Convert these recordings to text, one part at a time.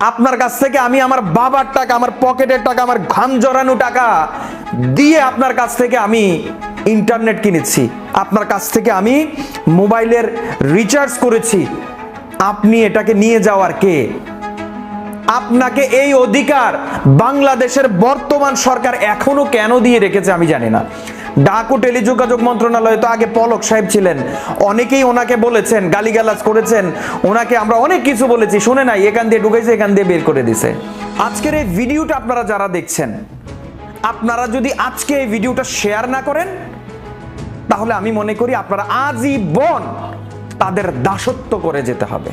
আপনার কাছ থেকে আমি আমার বাবার টাকা, আমার পকেটের টাকা, আমার ঘাম জড়ানো টাকা দিয়ে আপনার কাছ থেকে আমি ইন্টারনেট কিনেছি। আপনার কাছ থেকে আমি মোবাইলের রিচার্জ করেছি। আপনি এটাকে নিয়ে যাওয়ার কে? আপনাকে এই অধিকার বাংলাদেশের বর্তমান সরকার এখনও কেন দিয়ে রেখেছে আমি জানি না। ডাক ও টেলিযোগাযোগ মন্ত্রণালয়ে তো আগে পলক সাহেব ছিলেন। অনেকেই ওনাকে বলেছেন, গালিগালাজ করেছেন। ওনাকে আমরা অনেক কিছু বলেছি, শুনে নাই, এখান দিয়ে ঢুকেছে, এখান দিয়ে বের করে দিছে। আজকের এই ভিডিওটা আপনারা যারা দেখছেন, আপনারা যদি আজকে এই ভিডিওটা শেয়ার না করেন, তাহলে আমি মনে করি আপনারা আজীবন তাদের দাসত্ব করে যেতে হবে।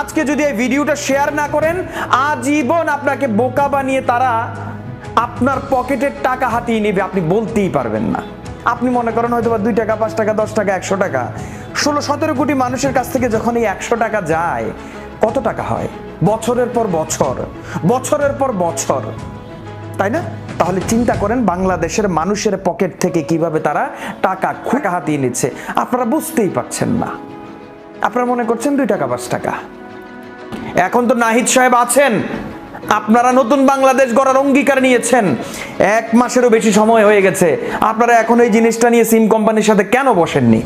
আজকে যদি এই ভিডিওটা শেয়ার না করেন আজীবন আপনাকে বোকা বানিয়ে তারা আপনার পকেটের টাকা হাতিয়ে নেবে, আপনি বলতেই পারবেন না। আপনি মনে করেন হয়তো বা দুই টাকা, পাঁচ টাকা, দশ টাকা, একশো টাকা। ষোলো, সতেরো কোটি মানুষের কাছ থেকে যখন এই একশো টাকা যায়, কত টাকা হয়? বছরের পর বছর, বছরের পর বছর। তাই না? তাহলে চিন্তা করেন বাংলাদেশের মানুষের পকেট থেকে কীভাবে তারা টাকা খুঁকা হাতিয়ে নিচ্ছে। আপনারা বুঝতেই পারছেন না। আপনারা মনে করছেন দুই টাকা, পাঁচ টাকা। এখন তো নাহিদ সাহেব আছেন। আপনারা নতুন বাংলাদেশ গড়ার অঙ্গীকার নিয়েছেন। এক মাসেরও বেশি সময় হয়ে গেছে। আপনারা এখন এই জিনিসটা নিয়ে সিম কোম্পানির সাথে কেন বসেননি?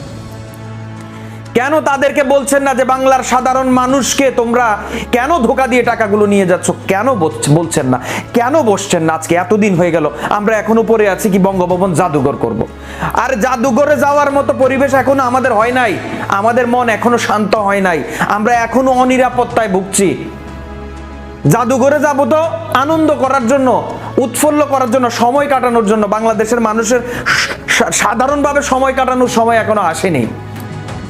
কেন তাদেরকে বলছেন না যে বাংলার সাধারণ মানুষকে তোমরা কেন ধোকা দিয়ে টাকাগুলো নিয়ে যাচ্ছ? কেন বলছেন না? কেন বসছেন না আজকে? এতদিন হয়ে গেল। আমরা এখনও পরে আছি কি বঙ্গভবন জাদুঘর করব। আর জাদুঘরে যাওয়ার মতো পরিবেশ এখনও আমাদের হয় নাই। আমাদের মন এখনও শান্ত হয় নাই। আমরা এখনও অনিরাপত্তায় ভুগছি। জাদুঘরে যাব তো আনন্দ করার জন্য, উৎফুল্ল করার জন্য, সময় কাটানোর জন্য। বাংলাদেশের মানুষের সাধারণভাবে সময় কাটানোর সময় এখনও আসেনি।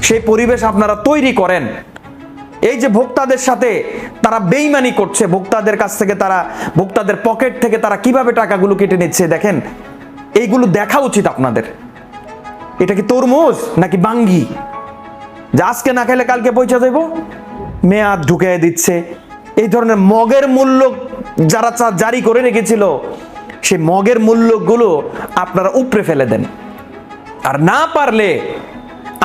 সেই পরিবেশ আপনারা তৈরি করেন। এই যে ভোক্তাদের সাথে তারা বেইমানি করছে, ভোক্তাদের কাছ থেকে তারা, ভোক্তাদের পকেট থেকে তারা কীভাবে টাকাগুলো কেটে নিচ্ছে, দেখেন, এইগুলো দেখা উচিত আপনাদের। এটা কি তরমুজ নাকি বাঙ্গি? যে আজকে না খেলে কালকে পয়সা দেব? মেয়াদ ঢুকে দিচ্ছে এই ধরনের মগের মূল্য যারা জারি করে রেখেছিল, সেই মগের মূল্যগুলো আপনারা উপড়ে ফেলে দেন। আর না পারলে,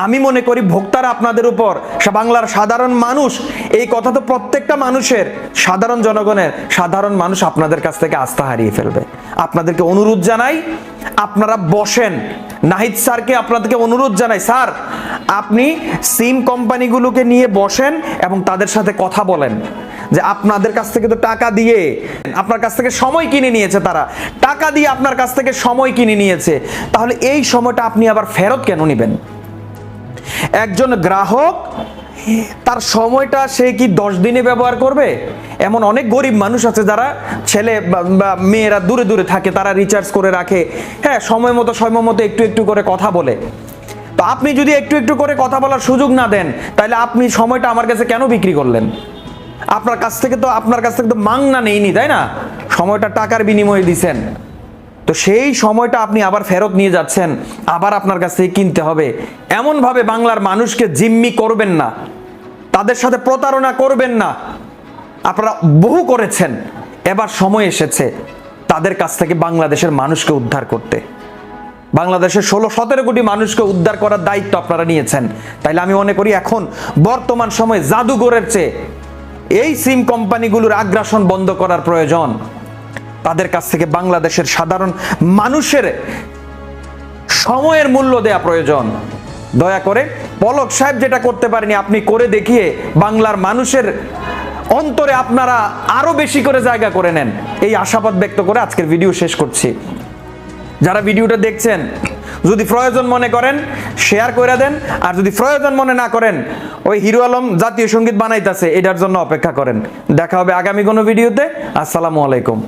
আমি মনে করি ভোক্তারা আপনাদের উপর বাংলার সাধারণ মানুষ, এই কথা তো প্রত্যেকটা মানুষের, সাধারণ জনগণের, সাধারণ মানুষ আপনাদের কাছ থেকে আস্থা হারিয়ে ফেলবে। আপনাদেরকে অনুরোধ জানাই, আপনারা বসেন। নাহিদ স্যারকে আপনাদেরকে অনুরোধ জানাই, স্যার, আপনি সিম কোম্পানিগুলোকে নিয়ে বসেন এবং তাদের সাথে কথা বলেন। যে আপনাদের কাছ থেকে তো টাকা দিয়ে, আপনার কাছ থেকে সময় কিনে নিয়েছে তারা। টাকা দিয়ে আপনার কাছ থেকে সময় কিনে নিয়েছে। তাহলে এই সময়টা আপনি আবার ফেরত কেন নেবেন? একজন গ্রাহক, তার সময়টা সে কি দশ দিনে ব্যবহার করবে? এমন অনেক গরিব মানুষ আছে যারা ছেলে বা- মেয়েরা দূরে দূরে থাকে, তারা রিচার্জ করে রাখে। হ্যাঁ সময় মতো সময় মতো একটু একটু করে কথা বলে। তো আপনি যদি একটু একটু করে কথা বলার সুযোগ না দেন, তাহলে আপনি সময়টা আমার কাছে কেন বিক্রি করলেন? আপনার কাছ থেকে তো, আপনার কাছ থেকে তো মাংনা নেইনি, তাই না? সময়টা টাকার বিনিময়ে দিছেন। তো সেই সময়টা আপনি আবার ফেরত নিয়ে যাচ্ছেন, আবার আপনার কাছ থেকে কিনতে হবে। এমনভাবে বাংলার মানুষকে জিম্মি করবেন না। তাদের সাথে প্রতারণা করবেন না। আপনারা বহু করেছেন, এবার সময় এসেছে তাদের কাছ থেকে বাংলাদেশের মানুষকে উদ্ধার করতে। বাংলাদেশের ষোলো সতেরো কোটি মানুষকে উদ্ধার করার দায়িত্ব আপনারা নিয়েছেন। তাইলে আমি মনে করি এখন বর্তমান সময়ে জাদুঘরের চেয়ে এই সিম কোম্পানিগুলোর আগ্রাসন বন্ধ করার প্রয়োজন। তাদের কাছ থেকে বাংলাদেশের সাধারণ মানুষের সময়ের মূল্য দেয়া প্রয়োজন। দয়া করে পলক সাহেব যেটা করতে পারেনি, আপনি করে দেখিয়ে বাংলার মানুষের অন্তরে আপনারা আরও বেশি করে জায়গা করে নেন। এই আশাবাদ ব্যক্ত করে আজকের ভিডিও শেষ করছি। যারা ভিডিওটা দেখছেন যদি প্রয়োজন মনে করেন শেয়ার করে দেন, আর যদি প্রয়োজন মনে না করেন, ওই হিরো আলম জাতীয় সংগীত বানাইতেছে, এটার জন্য অপেক্ষা করেন। দেখা হবে আগামী কোনো ভিডিওতে। আসসালামু আলাইকুম।